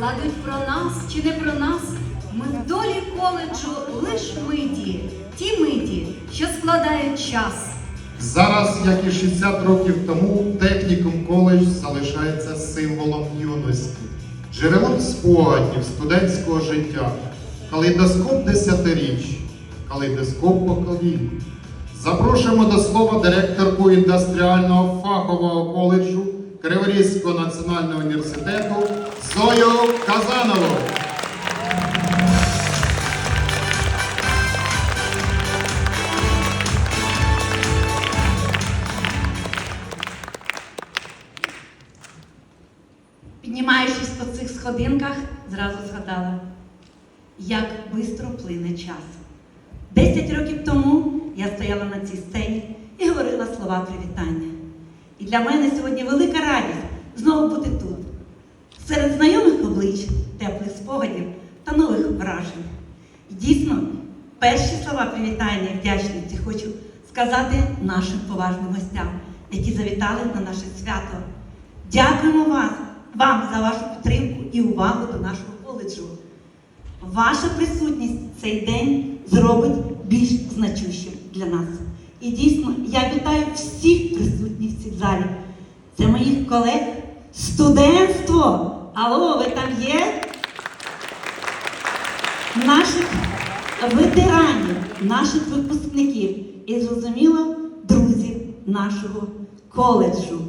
складуть про нас чи не про нас. Ми в долі коледжу лиш миті, ті миті, що складають час. Зараз, як і 60 років тому, технікум коледж залишається символом юності, джерелом спогадів студентського життя, калейдоскоп десятиріч, калейдоскоп поколінь. Запрошуємо до слова директорку індустріального фахового коледжу Криворізького національного університету Зою Казанову. Піднімаючись по цих сходинках, зразу згадала, як швидко плине час. Десять років тому я стояла на цій сцені і говорила слова привітання. І для мене сьогодні велика радість знову бути тут, серед знайомих облич, теплих спогадів та нових вражень. І дійсно, перші слова привітання і вдячності хочу сказати нашим поважним гостям, які завітали на наше свято. Дякуємо вас, вам за вашу підтримку і увагу до нашого коледжу. Ваша присутність цей день зробить більш значущим для нас. І дійсно, я вітаю всіх присутніх в цій залі. Це моїх колег студентство. Алло, ви там є? Наших ветеранів, наших випускників і, зрозуміло, друзів нашого коледжу.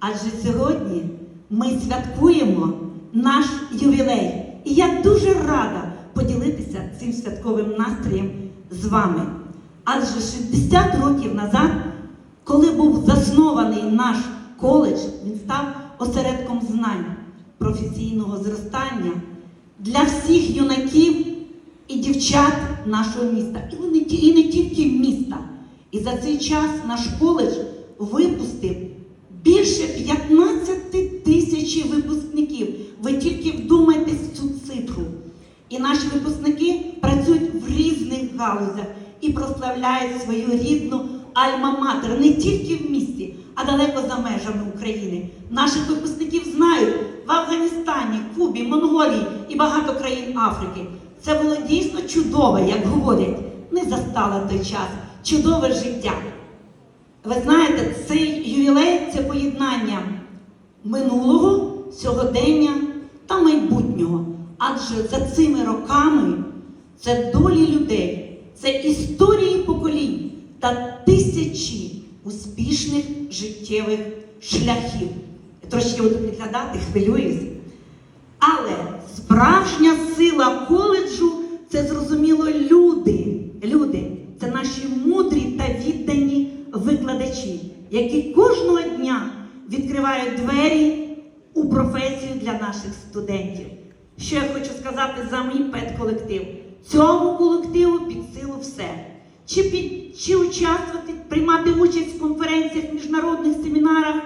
Адже сьогодні ми святкуємо наш ювілей. І я дуже рада поділитися цим святковим настроєм з вами. Адже 60 років назад, коли був заснований наш коледж, він став осередком знань, професійного зростання для всіх юнаків і дівчат нашого міста. І, не тільки міста. І за цей час наш коледж випустив більше 15 тисяч випускників. Ви тільки вдумайтесь в цю цифру. І наші випускники працюють в різних галузях і прославляють свою рідну альма-матер не тільки в місті, а далеко за межами України. Наших випускників знають в Афганістані, Кубі, Монголії і багато країн Африки. Це було дійсно чудове, як говорять, не застала той час, чудове життя. Ви знаєте, цей ювілей це поєднання минулого, сьогодення та майбутнього. Адже за цими роками це долі людей, це історії поколінь та тисячі успішних життєвих шляхів. Я трошки буду підглядати, хвилююсь. Але справжня сила коледжу це зрозуміло люди. Люди це наші мудрі та віддані викладачі, які кожного дня відкривають двері у професію для наших студентів. Що я хочу сказати за мій педколектив? Цьому колективу під силу все. Чи, під, чи участвувати, приймати участь в конференціях, міжнародних семінарах?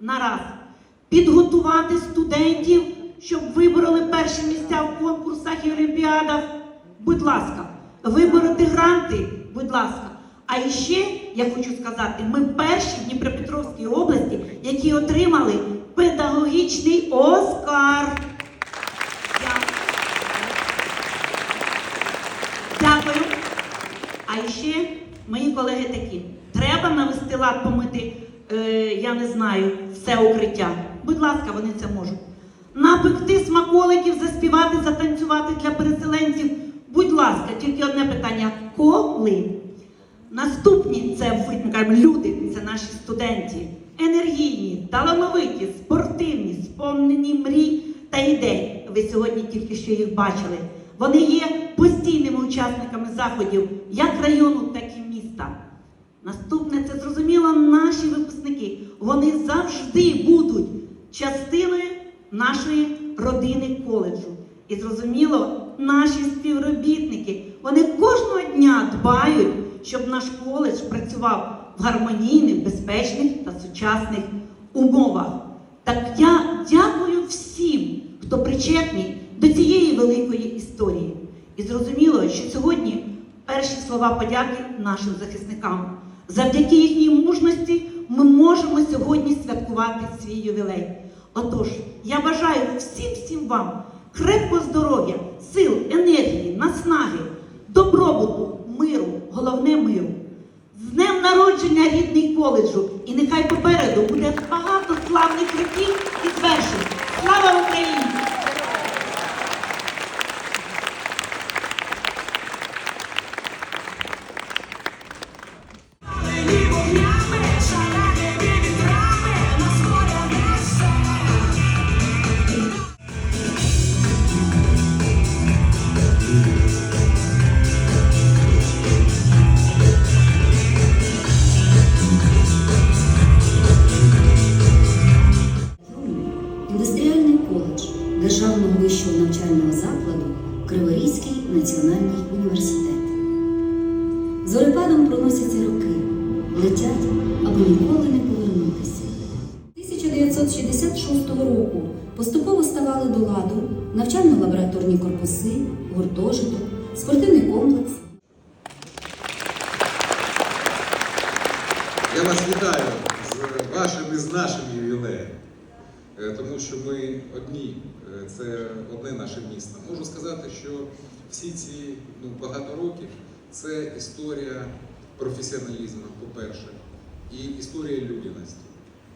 Нараз. Підготувати студентів, щоб вибороли перші місця в конкурсах і олімпіадах. Будь ласка, вибороти гранти, будь ласка. А ще я хочу сказати, ми перші в Дніпропетровській області, які отримали педагогічний Оскар. Дякую. Дякую. Ще мої колеги такі. Треба навести лад помити, е, я не знаю, все укриття. Будь ласка, вони це можуть. Напекти смаколиків, заспівати, затанцювати для переселенців. Будь ласка, тільки одне питання: коли? Наступні це ми кажемо, люди, це наші студенти, енергійні, талановиті, спортивні, сповнені мрій та ідей. Ви сьогодні тільки що їх бачили. Вони є учасниками заходів як району, так і міста. Наступне це зрозуміло наші випускники. Вони завжди будуть частиною нашої родини коледжу. І зрозуміло, наші співробітники, вони кожного дня дбають, щоб наш коледж працював в гармонійних, безпечних та сучасних умовах. Так я дякую всім, хто причетний до цієї великої історії. І зрозуміло, що сьогодні перші слова подяки нашим захисникам. Завдяки їхній мужності ми можемо сьогодні святкувати свій ювілей. Отож, я бажаю всім всім вам крепкого здоров'я, сил, енергії, наснаги, добробуту, миру, головне миру. З днем народження рідний коледжу, і нехай попереду буде багато славних років і звершень. Слава Україні! Навчально-лабораторні корпуси, гуртожиток, спортивний комплекс. Я вас вітаю з вашим і з нашим ювілеєм, Е, тому що ми одні, е, це одне наше місто. Можу сказати, що всі ці ну, багато років це історія професіоналізму, по-перше, і історія людяності.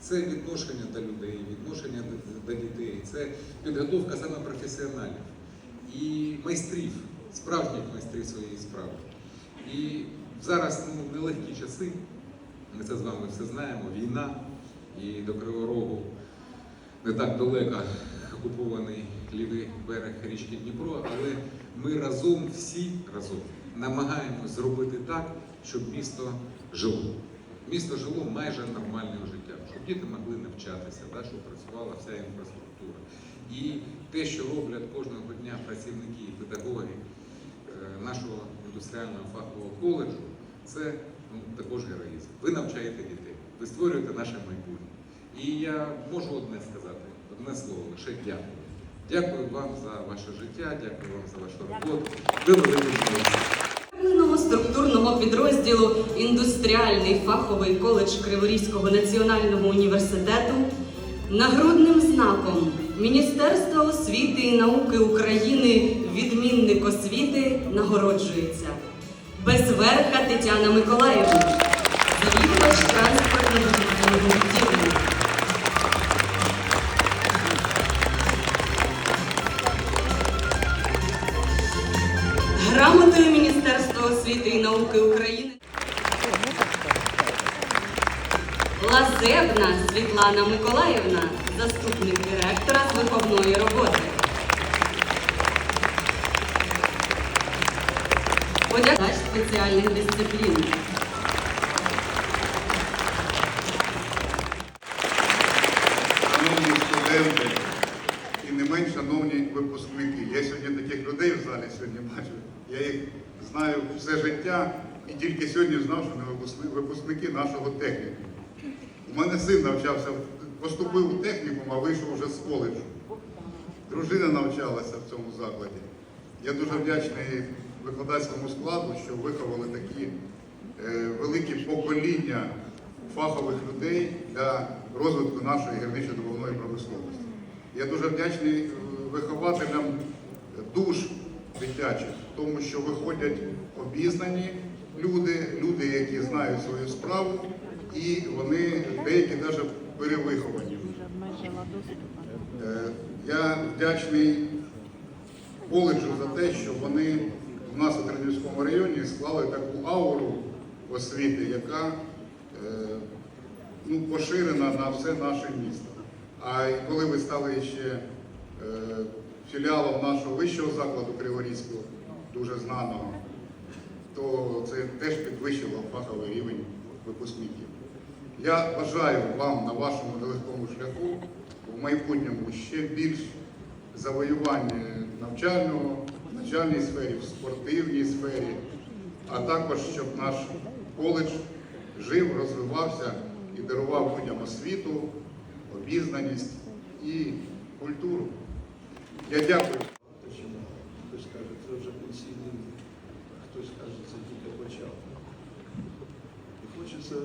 Це відношення до людей, відношення до, дітей, це підготовка саме професіоналів і майстрів, справжніх майстрів своєї справи. І зараз ну, нелегкі часи. Ми це з вами все знаємо. Війна і до Кривого Рогу не так далеко окупований лівий берег річки Дніпро, але ми разом, всі разом, намагаємось зробити так, щоб місто жило. Місто жило майже нормальним життям, щоб діти могли навчатися, да, щоб працювала вся інфраструктура. І те, що роблять кожного дня працівники і педагоги е, нашого індустріального фахового коледжу, це ну, також героїзм. Ви навчаєте дітей, ви створюєте наше майбутнє. І я можу одне сказати, одне слово, лише дякую. Дякую вам за ваше життя, дякую вам за вашу роботу. Ви великі структурного підрозділу Індустріальний фаховий коледж Криворізького національного університету нагрудним знаком Міністерства освіти і науки України відмінник освіти нагороджується Безверха Тетяна Миколаївна, завідувач транспортно-будівельного відділення. Грамотою Міністерства освіти і науки України Лазебна Світлана Миколаївна, заступник директора з виховної роботи. Подяка спеціальних дисциплін. Шановні студенти і не менш шановні випускники. Я сьогодні таких людей в залі сьогодні бачу. Я їх знаю все життя і тільки сьогодні знав, що випускни- випускники нашого технікуму. У мене син навчався, поступив у технікум, а вийшов вже з коледжу. Дружина навчалася в цьому закладі. Я дуже вдячний викладацькому складу, що виховали такі е, великі покоління фахових людей для розвитку нашої гірничо-добувної промисловості. Я дуже вдячний е, вихователям душ дитячих, тому що виходять обізнані люди, люди, які знають свою справу, і вони деякі навіть перевиховані. Е, Я вдячний коледжу за те, що вони у нас у Тернівському районі склали таку ауру освіти, яка е, ну, поширена на все наше місто. А коли ви стали ще е, філіалом нашого вищого закладу Криворізького, дуже знаного, то це теж підвищило фаховий рівень випускників. Я бажаю вам на вашому нелегкому шляху в майбутньому ще більш завоювання навчального, в навчальній сфері, в спортивній сфері, а також щоб наш коледж жив, розвивався і дарував людям освіту, обізнаність і культуру. Я дякую. Це тільки початок. І хочеться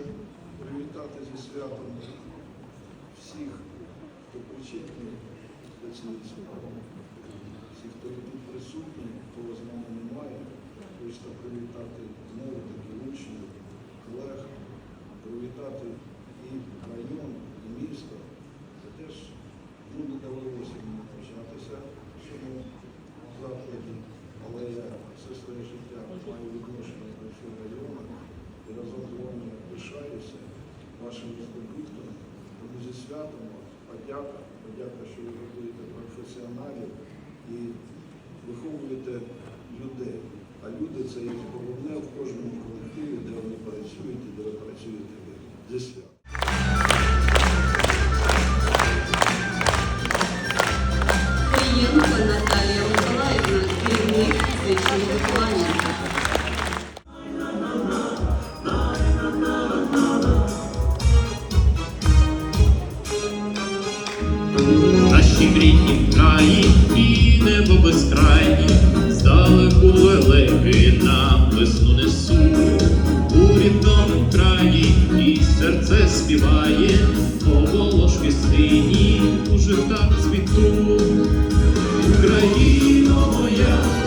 привітати зі святом всіх хто причетний до цієї справи. Всі, хто тут присутні, кого з нами немає, хочеться привітати знову таки учнів, колег, привітати і район, і місто. Це теж ну, не довелося мені навчатися в цьому закладі, але я все своє життя маю відношення до цього району і разом з вами пишаюся вашими здобутками. Тому зі святом подяка, подяка, що ви готуєте професіоналів і виховуєте людей. А люди це є головне в кожному колективі, де вони працюють і де ви працюєте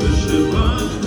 вишиванка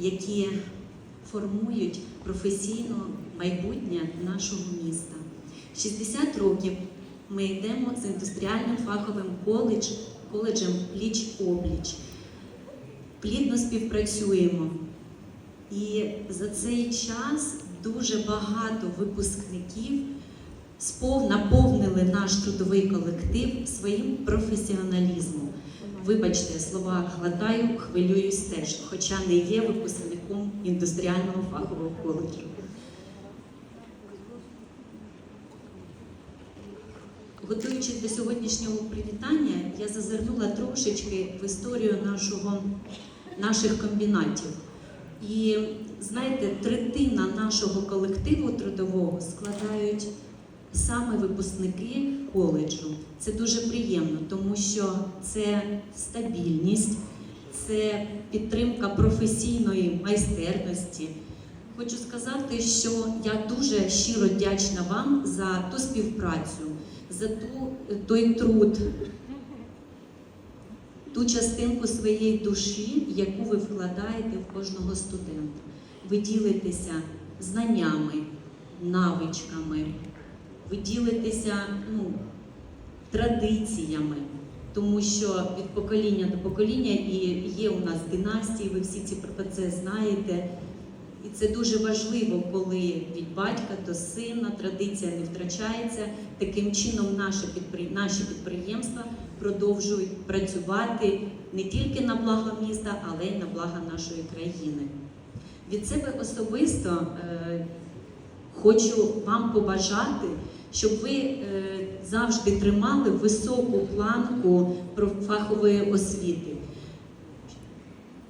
Які формують професійно майбутнє нашого міста. 60 років ми йдемо з індустріальним фаховим коледж, коледжем пліч опліч. Плідно співпрацюємо. І за цей час дуже багато випускників наповнили наш трудовий колектив своїм професіоналізмом. Вибачте, слова гладаю, хвилююсь теж, хоча не є випускником індустріального фахового коледжу. Готуючись до сьогоднішнього привітання, я зазирнула трошечки в історію нашого, наших комбінатів. І знаєте, третина нашого колективу трудового складають саме випускники коледжу. Це дуже приємно, тому що це стабільність, це підтримка професійної майстерності. Хочу сказати, що я дуже щиро вдячна вам за ту співпрацю, за ту, той труд, ту частинку своєї душі, яку ви вкладаєте в кожного студента. Ви ділитеся знаннями, навичками, ви ділитеся ну, традиціями, тому що від покоління до покоління і є у нас династії, ви всі ці про це знаєте. І це дуже важливо, коли від батька до сина традиція не втрачається. Таким чином наші підприємства продовжують працювати не тільки на благо міста, але й на благо нашої країни. Від себе особисто е, хочу вам побажати, щоб ви е, завжди тримали високу планку профахової освіти.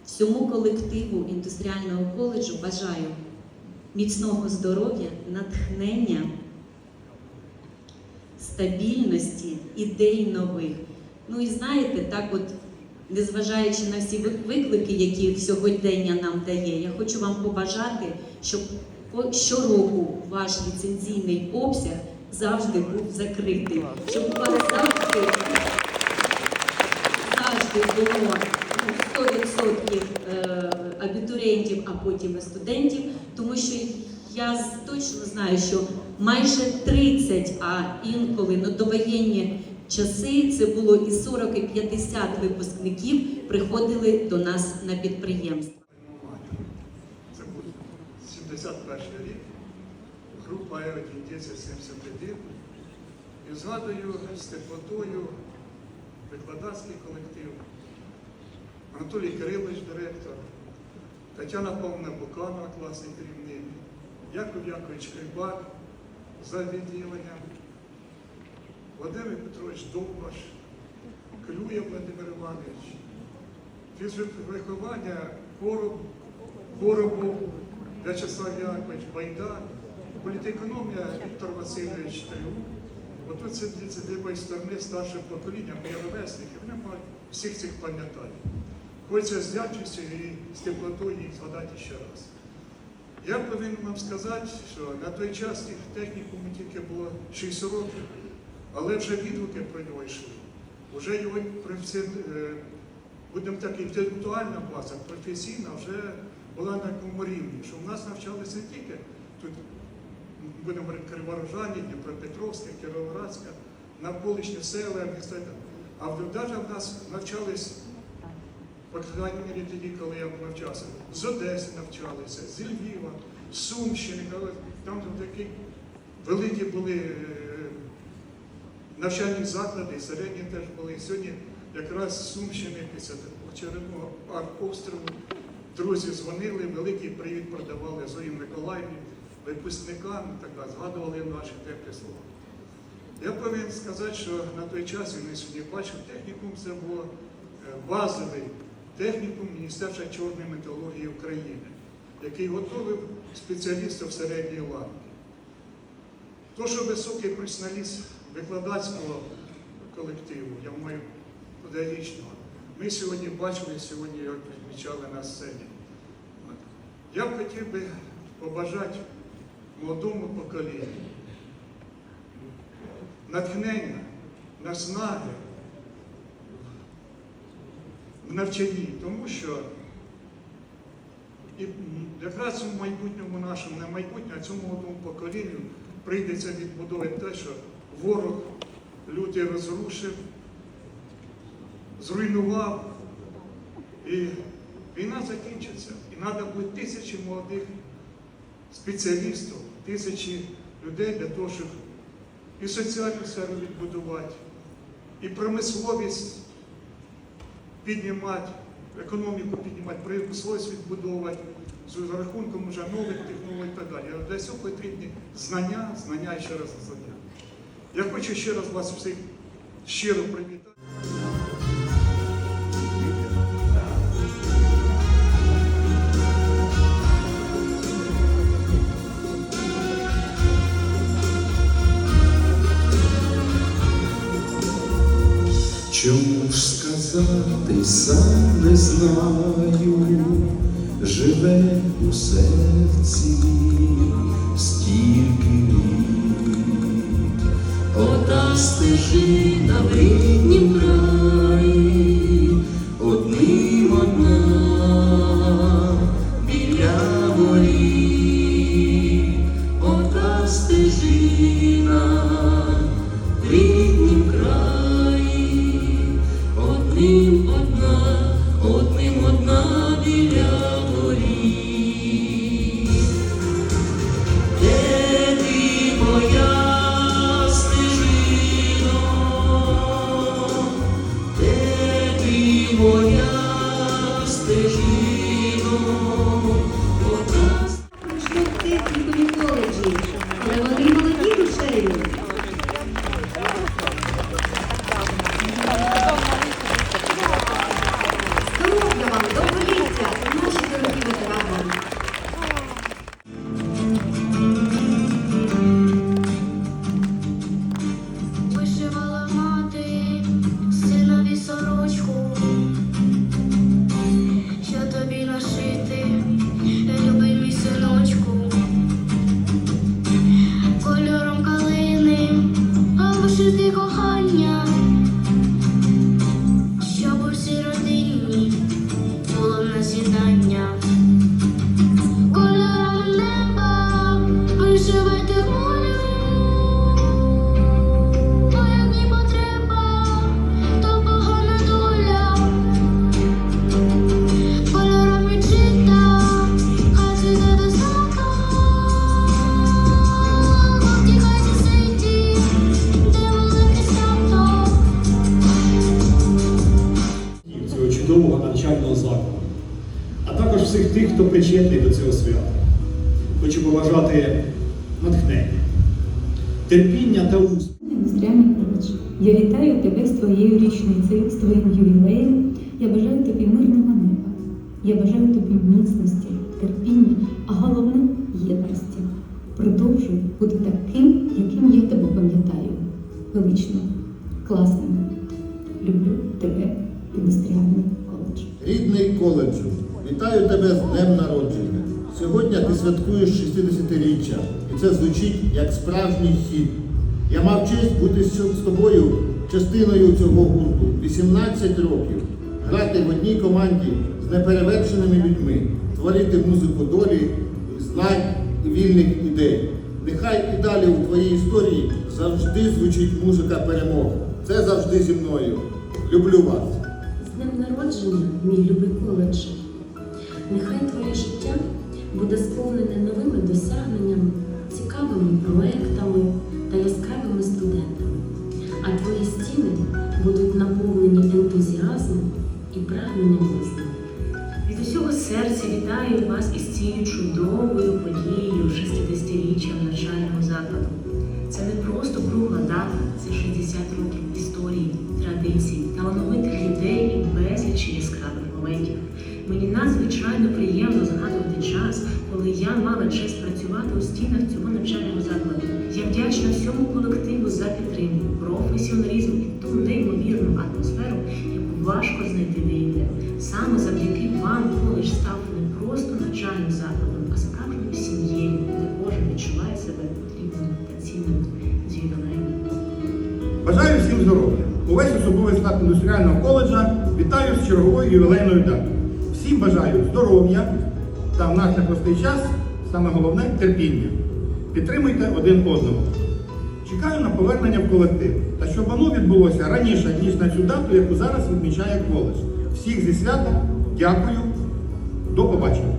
Всьому колективу індустріального коледжу бажаю міцного здоров'я, натхнення, стабільності, ідей нових. Ну і знаєте, так от, незважаючи на всі виклики, які сьогодення нам дає, я хочу вам побажати, щоб щороку ваш ліцензійний обсяг завжди був закритий, щоб у вас завжди завжди було ну, 100% е, абітурієнтів, а потім і студентів, тому що я точно знаю, що майже 30, а інколи ну, довоєнні часи це було і 40, і 50 випускників приходили до нас на підприємство. Це був 71 рік, група Е1071. І згадую з теплотою викладацький колектив, Анатолій Кирилович, директор, Тетяна Павловна Буканова, класний керівник, Яков Якович Крибак за відділенням, Владимир Петрович Довбаш, Клює Владимир Іванович, фізвиховання Короб, Коробов, В'ячеслав Якович, Байдар, політекономія Віктор Васильович Трюк. Отут сидить з лівої сторони старше покоління, моє ровесники, вони мають всіх цих пам'ятають. Хочеться з вдячністю і з теплотою їх згадати ще раз. Я повинен вам сказати, що на той час їх технікуму тільки було 6 років, але вже відгуки про нього йшли. Уже його е, будемо так, інтелектуальна база, професійна вже була на такому рівні, що в нас навчалися тільки тут, будемо говорити, Криворожані, Дніпропетровська, Кіровоградська, навколишні села, а навіть в нас навчались, по крайній мірі тоді, коли я навчався, з Одеси навчалися, з Львова, з Сумщини, там такі великі були е, навчальні заклади, середні теж були. Сьогодні якраз з Сумщини після очередного обстрілу друзі дзвонили, великий привіт продавали Зої Миколаївні, випускникам, така, згадували наші теплі слова. Я повинен сказати, що на той час, і ми сьогодні бачимо, технікум це було е, базовий технікум Міністерства чорної металургії України, який готовив спеціалістів середньої ланки. То, що високий професіоналіст викладацького колективу, я маю педагогічного, ми сьогодні бачили, сьогодні його відмічали на сцені. Я б хотів би побажати молодому поколінню натхнення, наснаги в навчанні, тому що і якраз у майбутньому нашому, не майбутньому, а цьому молодому поколінню прийдеться відбудовувати те, що ворог лютий розрушив, зруйнував. І війна закінчиться. І треба буде тисячі молодих спеціалістів, тисячі людей для того, щоб і соціальну сферу відбудувати, і промисловість піднімати, економіку піднімати, промисловість відбудовувати з рахунком вже нових технологій і так далі. Але Для цього потрібні знання, знання і ще раз знання. Я хочу ще раз вас всіх щиро привітати. Знаю, живе у серці. Стільки літ, ота стежина в ріднім краї, одним одна біля воріт, ота стежина Хочу побажати натхнення, терпіння та успіху. Індустріальний коледж. Я вітаю тебе з твоєю річницею, з твоїм ювілеєм. Я бажаю тобі мирного неба. Я бажаю тобі міцності, терпіння, а головне єдності. Продовжуй бути таким, яким я тебе пам'ятаю. Величним, класним. Люблю тебе, індустріальний коледж. Рідний коледжу, вітаю тебе з. Святкуєш 60-річчя, і це звучить як справжній хід. Я мав честь бути з тобою частиною цього гурту 18 років, грати в одній команді з неперевершеними людьми, творити музику долі, знань і вільних ідей. Нехай і далі у твоїй історії завжди звучить музика перемог. Це завжди зі мною. Люблю вас. З днем народження, мій любий коледж. Нехай твоє життя буде сповнене новими досягненнями, цікавими проектами та яскравими студентами. А твої стіни будуть наповнені ентузіазмом і прагненням визнання. Від усього серця вітаю вас із цією чудовою подією 60-річчя навчального закладу. Це не просто кругла дата, це 60 років історії, традицій, талановитих я мала честь працювати у стінах цього навчального закладу. Я вдячна всьому колективу за підтримку, професіоналізм і ту неймовірну атмосферу, яку важко знайти де-інде. Саме завдяки вам коледж став не просто навчальним закладом, а справжньою сім'єю, де кожен відчуває себе потрібним та цінним з ювілеєм. Бажаю всім здоров'я. Увесь особовий склад індустріального коледжа вітаю з черговою ювілейною датою. Всім бажаю здоров'я та в наш непростий час, саме головне терпіння. Підтримуйте один одного. Чекаю на повернення в колектив та щоб воно відбулося раніше, ніж на цю дату, яку зараз відмічає коледж. Всіх зі святом, дякую, до побачення.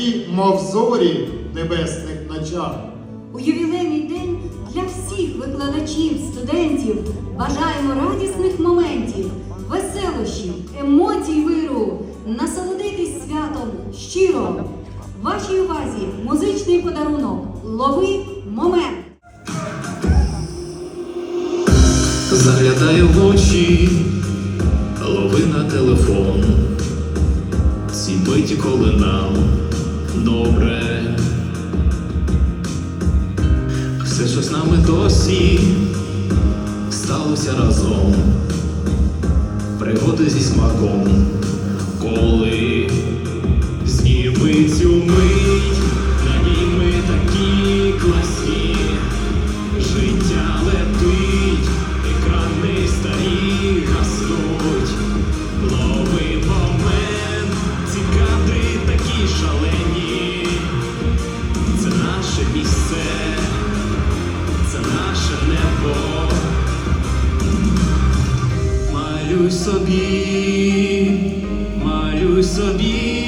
Викладачі, мов зорі небесних ночах. У ювілейний день для всіх викладачів, студентів бажаємо радісних моментів, веселощів, емоцій виру, насолодитись святом щиро. Вашій увазі музичний подарунок. Лови момент. Заглядаю в очі, лови на телефон. Ці биті, коли нам добре. Все, що з нами досі сталося разом. Пригоди зі смаком, коли зніми цю мить, собі, малюй собі